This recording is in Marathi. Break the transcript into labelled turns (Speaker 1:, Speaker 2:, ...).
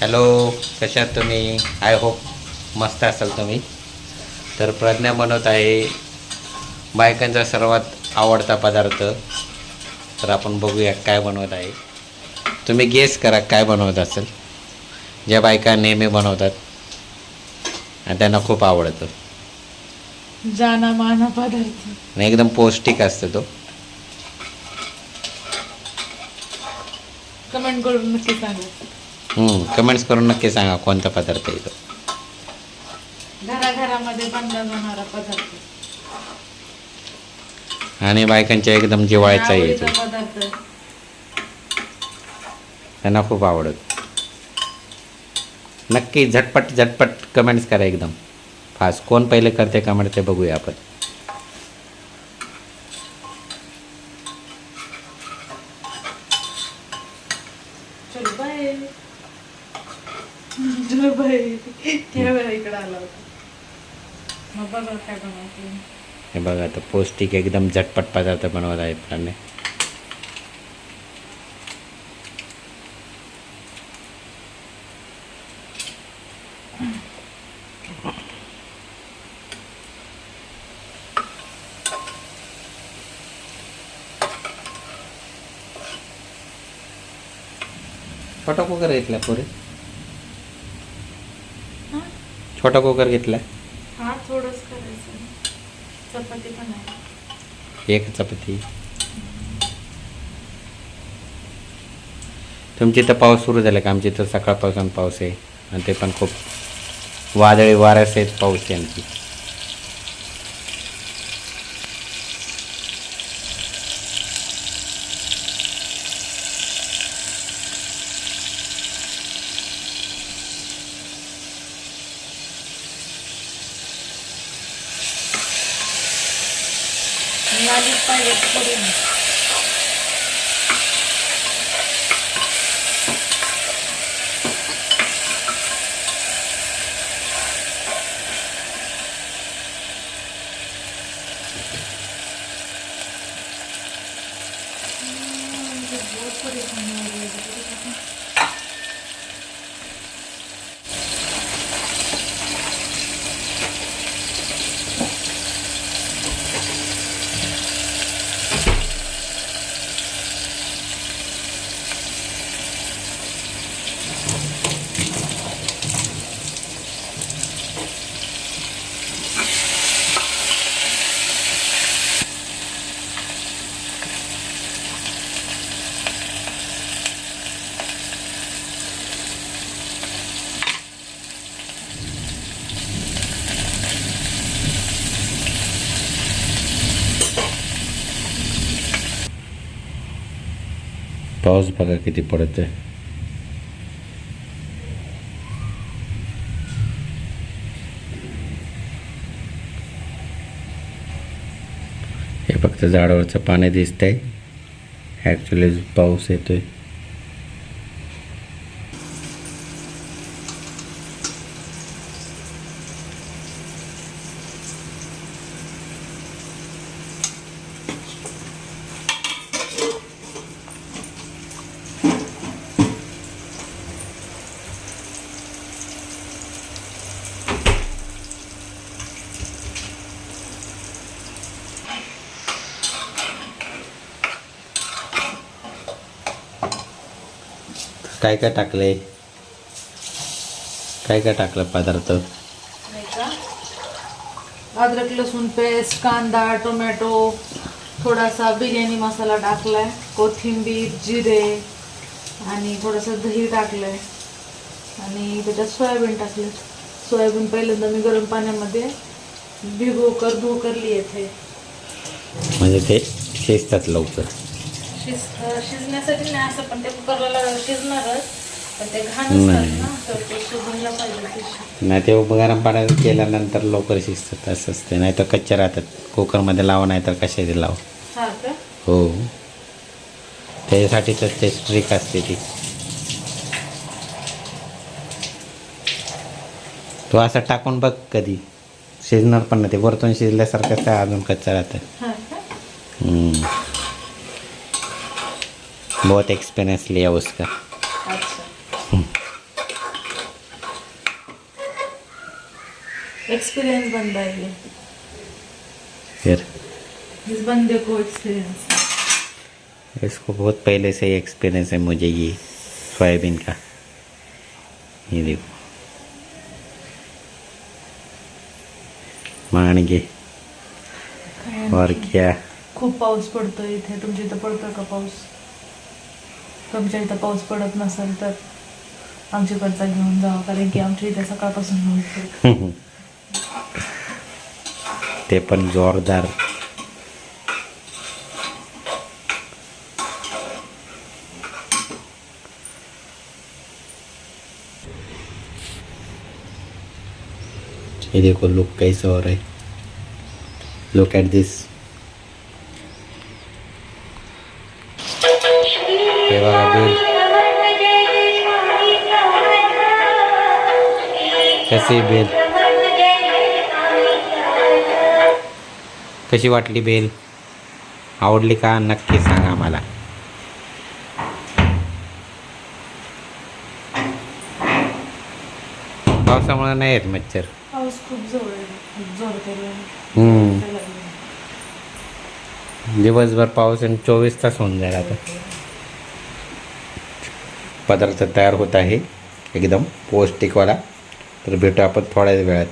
Speaker 1: हॅलो कशात तुम्ही? आय होप मस्त असाल तुम्ही. तर प्रज्ञा बनवत आहे बायकांचा सर्वात आवडता पदार्थ. तर आपण बघूया काय बनवत आहे. तुम्ही गेस करा काय बनवत असेल. ज्या बायका नेहमी बनवतात आणि त्यांना खूप आवडतं.
Speaker 2: जाना माना पदार्थ.
Speaker 1: आणि एकदम पौष्टिक असतं तो.
Speaker 2: कमेंट करून नक्की सांगा.
Speaker 1: कमेंट्स करून नक्की सांगा कोणता पदार्थ आहे तो.
Speaker 2: घराघरामध्ये बनला जाणारा पदार्थ.
Speaker 1: आणि बायकांच्या एकदम जिवाळ्याचा आहे तो.
Speaker 2: आवडीचा पदार्थ.
Speaker 1: त्यांना खूप आवडत. नक्की झटपट झटपट कमेंट्स करा एकदम. फास्ट. कोण पहिले करते कमेंट ते बघूया आपण.
Speaker 2: त्यावेळेला इकडे आला होता. मग बघा काय बनवते.
Speaker 1: हे बघा आता पौष्टिक एकदम झटपट पदार्थ बनवत आहेत त्यांनी छोटा कुकर घेतला पुरे? छोटा कुकर घेतला
Speaker 2: हा थोडंच करायचं. चपाती पण आहे.
Speaker 1: एक चपाती. तुमची तर पाऊस सुरू झाला का? आमची तर सकाळपासून पाऊस आहे आणि ते पण खूप वादळी वाऱ्यास आहेत पाऊस आहे आणखी
Speaker 2: मी पाहिजे करून
Speaker 1: पाऊस बघा किती पडत हे फक्त झाडावरचं पाणी दिसतंय. ॲक्च्युली पाऊस येतोय. काय काय टाकले? काय काय टाकलं पदार्थ?
Speaker 2: अद्रक लसूण पेस्ट कांदा टोमॅटो थोडासा बिर्याणी मसाला टाकलाय कोथिंबीर जिरे आणि थोडंसं दही टाकलंय. आणि त्याच्यात सोयाबीन टाकले सोयाबीन पहिल्यांदा मी गरम पाण्यामध्ये भिगो कर धो करली येथे
Speaker 1: म्हणजे ते शिजतात लवकर.
Speaker 2: शिज शिजण्यासाठी नाही असं पण ते कुकरला शिजणारच. पण ते घाण असतात
Speaker 1: नाही.
Speaker 2: ना तर ते शिजायला पाहिजे fish.
Speaker 1: नाही ते गरम पाण्यात केल्यानंतर लवकर शिजतात असं असते. नाही तर कच्चे राहतात. कुकरमध्ये लावा नाही तर कशाचे लावा.
Speaker 2: हा का?
Speaker 1: हो. त्याच्यासाठी तर ते स्ट्रिक असते ती. तो असं टाकून बघ कधी. शिजणार पण नाही. ते वरतून शिजल्यासारखं काय अजून कच्चं राहतं. बहुत एक्सपीरियंस लिया उसका
Speaker 2: एक्सपीरियंस बंदा
Speaker 1: फिर
Speaker 2: इस बंदे को एक्सपीरियंस
Speaker 1: इसको बहुत पहले से ही एक्सपीरियंस है मुझे ये सोयाबीन का ये देखो माणगे और क्या खूब
Speaker 2: खूप पाऊस पडतो इथे तुमच्या इथं पडतोय का पाउस तुमच्या इथं पाऊस पडत नसेल तर आमच्याकडचा घेऊन जावा कारण की आमच्या इथे सकाळपासून
Speaker 1: ते पण जोरदार. ये देखो लुक कैसा हो रहा है. लुक एट दिस हे बघा बेल कशी बेल कशी वाटली बेल आवडली का? नक्की सांगा आम्हाला. पावसामुळे नाही येत मच्छर.
Speaker 2: पाऊस खूप.
Speaker 1: दिवसभर पाऊस आणि चोवीस तास होऊन जाईल आता. पदार्थ तयार होत आहे. एकदम पौष्टिकवाला. तर भेटू आपण थोड्या वेळात.